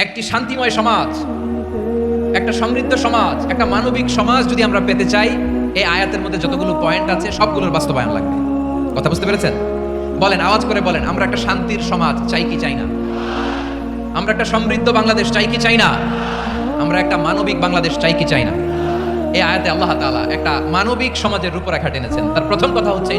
একটি শান্তিময় সমাজ, একটা সমৃদ্ধ সমাজ, একটা মানবিক সমাজ যদি আমরা পেতে চাই, এই আয়াতের মধ্যে যতগুলো পয়েন্ট আছে, সবগুলোর বাস্তবায়ন লাগবে। কথা বুঝতে পেরেছেন? বলেন, আওয়াজ করে বলেন, আমরা একটা শান্তির সমাজ চাই কি চাই না? আমরা একটা সমৃদ্ধ বাংলাদেশ চাই কি চাই না? আমরা একটা মানবিক বাংলাদেশ চাই কি চাই না? এই আয়াতে আল্লাহ তাআলা একটা মানবিক সমাজের রূপরেখা টেনেছেন। তার প্রথম কথা হচ্ছে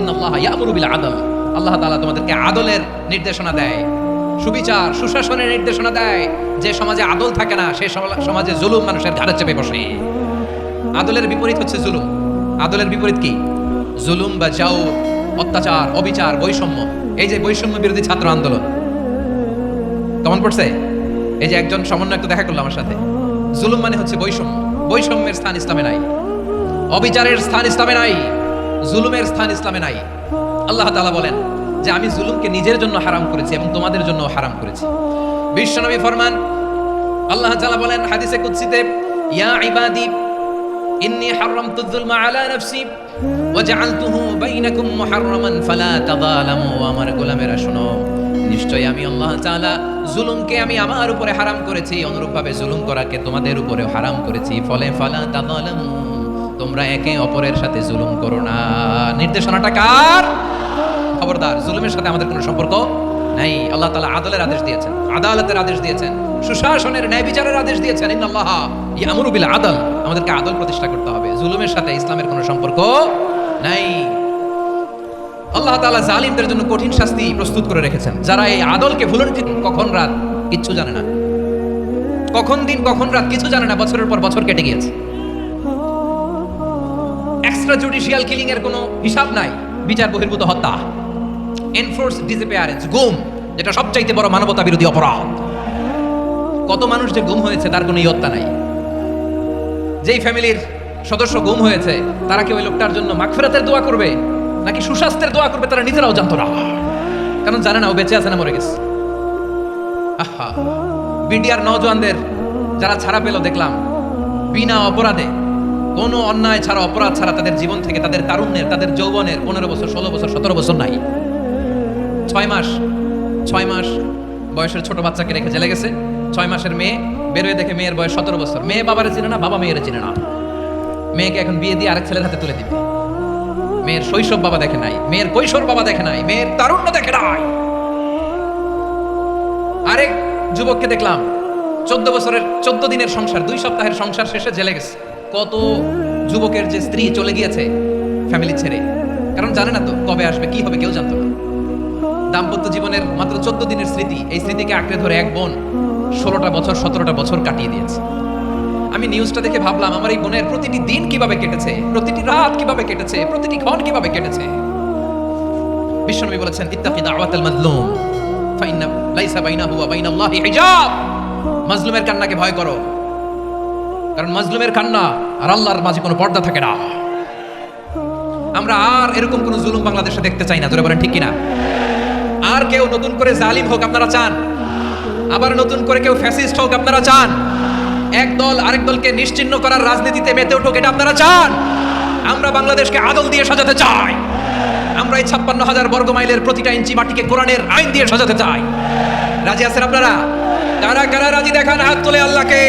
আদল। আল্লাহ তাআলা তোমাদেরকে আদলের নির্দেশনা দেয়। সুবিচার, সুশাসনের নির্দেশনা দেয়। যে সমাজে আদল থাকে না, সে সমাজে জুলুম মানুষের ঘাড়ে চেপে বসে। আদলের বিপরীত হচ্ছে জুলুম। আদলের বিপরীত কি? জুলুম বা যাও, অত্যাচার, অবিচার, বৈষম্য। এই যে বৈষম্য বিরোধী ছাত্র আন্দোলন। কেমন পড়ছে? এই যে একজন সমন্বয় একটু দেখা করল আমার সাথে। জুলুম মানে হচ্ছে বৈষম্য। বৈষম্যের স্থান ইসলামে নাই। অবিচারের স্থান ইসলামে নাই। জুলুমের স্থান ইসলামে নাই। আল্লাহ তাআলা বলেন যে আমি জুলুমকে নিজের জন্য হারাম করেছি এবং তোমাদের জন্য হারাম করেছি। বিশ্বনবী ফরমান, আল্লাহ বলেন হাদিসে কুদসিতে, ইয়া ইবাদি, ইন্নী আলা বাইনাকুম মুহাররামান ফালা তাযালামু। আমার গোলামেরা আমি আল্লাহ তাআলা জুলুমকে আমি আমার উপরে হারাম করেছি, অনুরূপভাবে জুলুম করাকে তোমাদের উপরেও হারাম করেছি। ফলে ফালা তাযালামু, তোমরা একে অপরের সাথে জুলুম করো না। নির্দেশনাটা কার? খবরদার, জুলুমের সাথে আমাদের কোনো সম্পর্ক নাই। আল্লাহ তাআলা আদলের আদেশ দিয়েছেন। আদালতের আদেশ দিয়েছেন। সুশাসনের ন্যায় বিচারের আদেশ দিয়েছেন। ইন্নাল্লাহ আদল। আমাদেরকে আদল প্রতিষ্ঠা করতে হবে। জুলুমের সাথে ইসলামের কোনো সম্পর্ক নাই। আল্লাহ তাআলা জালিমদের জন্য কঠিন শাস্তি প্রস্তুত করে রেখেছেন। যারা এই আদলকে ভুলন কখন রাত কিচ্ছু জানে না। কখন দিন, কখন রাত কিছু জানে না। বছরের পর বছর কেটে গিয়েছে। এক্সট্রা জুডিশিয়াল কিলিং এর কোনো হিসাব নাই। বিচার বহির্ভূত হত্যা। এনফোর্স ডিসঅ্যাপিয়ারেন্স গুম, যেটা সবচাইতে বড় মানবতা বিরোধী অপরাধ। কত মানুষ যে গুম হয়েছে, তার কোনো ইয়ত্তা নাই। যেই ফ্যামিলির সদস্য গুম হয়েছে, তারা কি ওই লোকটার জন্য মাগফিরাতের দোয়া করবে, নাকি সুস্বাস্থ্যের দোয়া করবে, তারা নিজেরাও জানতো না। কারণ জানে না, ও বেঁচে আছে না মরে গেছে। বিডিআর নওজোয়ানদের যারা ছাড়া পেল, দেখলাম, বিনা অপরাধে, কোনো অন্যায় ছাড়া, অপরাধ ছাড়া তাদের জীবন থেকে তাদের তারুণ্যের, তাদের যৌবনের পনেরো বছর, ষোলো বছর, সতেরো বছর নাই। ছয় মাস ছয় মাস বয়সের ছোট বাচ্চাকে রেখে জেলে গেছে। ছয় মাসের মেয়ে বেরোয় দেখে মেয়ের বয়স সতেরো বছর। মেয়ে বাবারে চিনে না, বাবা মেয়েরে চিনে না। মেয়েকে এখন বিয়ে দিয়ে আরেক ছেলের হাতে তুলে দিবে। মেয়ের শৈশব বাবা দেখে নাই, মেয়ের কৈশোর বাবা দেখে নাই, মেয়ের তারুণ্য দেখে নাই। আরেক যুবককে দেখলাম, চোদ্দ বছরের, চোদ্দ দিনের সংসার, দুই সপ্তাহের সংসার শেষে জেলে গেছে। কত যুবকের যে স্ত্রী চলে গিয়েছে ফ্যামিলি ছেড়ে। কারণ জানে না তো কবে আসবে, কি হবে, কেউ জানতো দাম্পত্য জীবনের মাত্র চোদ্দ দিনের স্মৃতি, এই স্মৃতিকে আঁকড়ে ধরে এক বোন ষোলোটা বছর, সতেরোটা বছর কাটিয়ে দিয়েছে। আমি নিউজটা দেখে ভাবলাম, আমার এই বোনের প্রতিটি দিন কীভাবে কেটেছে? প্রতিটি রাত কীভাবে কেটেছে? প্রতিটি ক্ষণ কীভাবে কেটেছে? বিশ্বনবী বলেছেন ইত্তাকি দাওয়াতাল মাজলুম, ফাইন্না, লাইসা বাইনাহু ওয়া বাইনাল্লাহি হিজাব। মাজলুমের কান্নাকে ভয় করো, কারণ মাজলুমের কান্না আর আল্লাহর মাঝে কোনো পর্দা থাকে না। আমরা আর এরকম কোনো জুলুম বাংলাদেশে দেখতে চাই না জোরে বলেন ঠিক কিনা? আর কেউ নতুন করে জালিম হোক আপনারা চান। আবার নতুন করে কেউ ফ্যাসিস্ট হোক আপনারা চান। এক দল আরেক দলকে নিশ্চিহ্ন করার রাজনীতিতে মেতে উঠুক, এটা আপনারা চান। আমরা বাংলাদেশকে আদল দিয়ে সাজাতে চাই। আমরা এই ছাপ্পান্ন হাজার বর্গ মাইলের প্রতিটা ইঞ্চি মাটিকে কোরআনের আইন দিয়ে সাজাতে চাই। রাজি আছেন আপনারা? কারা কারা রাজি? দেখান হাত তোলে আল্লাহকে।